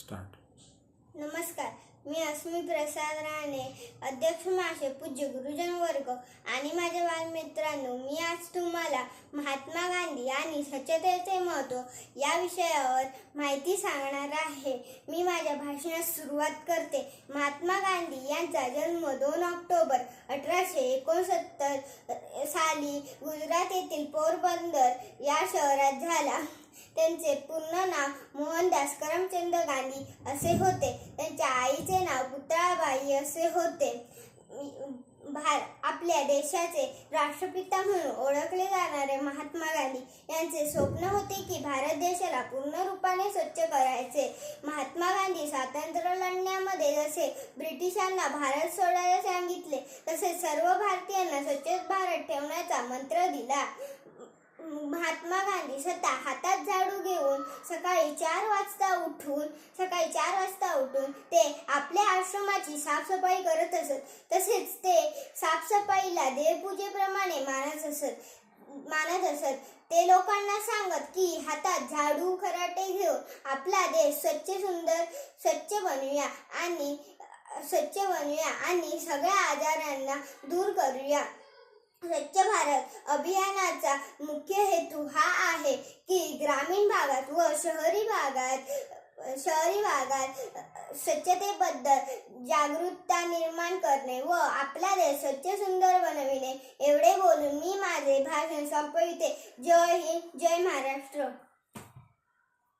Start. नमस्कार मी अस्मी प्रसाद राणे अध्यक्ष माशे पूज्य गुरुजन वर्ग आणि माझ्या बालमित्रांनो मी आज तुम्हाला महात्मा गांधी आणि स्वच्छतेचे महत्त्व या विषयावर माहिती सांगणार आहे. मी माझ्या भाषणास सुरुवात करते. महात्मा गांधी यांचा जन्म दोन ऑक्टोबर अठराशे एकोणसत्तर साली गुजरात येथील पोरबंदर या शहरात झाला. त्यांचे पूर्ण नाव असे होते. त्यांच्या आईचे नाव पुतळाबाई असे होते. भार आपल्या देशाचे राष्ट्रपिता म्हणून ओळखले जाणारे महात्मा गांधी यांचे स्वप्न होते की भारत देशाला पूर्ण रूपाने स्वच्छ करायचे. महात्मा गांधी स्वातंत्र्य लढण्यामध्ये जसे ब्रिटिशांना भारत सोडायला सांगितले तसेच सर्व भारतीयांना स्वच्छ भारत ठेवण्याचा मंत्र दिला. महात्मा गांधी स्वतः हातात झाडू घेऊन सकाळी चार वाजता उठून सकाळी चार वाजता उठून ते आपल्या आश्रमाची साफसफाई करत असत. तसेच ते साफसफाईला देवपूजेप्रमाणे मानत असत. मानत असत. ते लोकांना सांगत की हातात झाडू खराटे घेऊन आपला देश स्वच्छ सुंदर स्वच्छ बनवूया आणि स्वच्छ बनवूया आणि सगळ्या आजारांना दूर करूया. स्वच्छ भारत अभियानाचा मुख्य हेतू हा आहे की ग्रामीण भागात व शहरी भागात शहरी भागात स्वच्छतेबद्दल जागरूकता निर्माण करणे व आपला देश स्वच्छ सुंदर बनविणे एवढे बोलून मी माझे भाषण संपविते. जय हिंद जय महाराष्ट्र.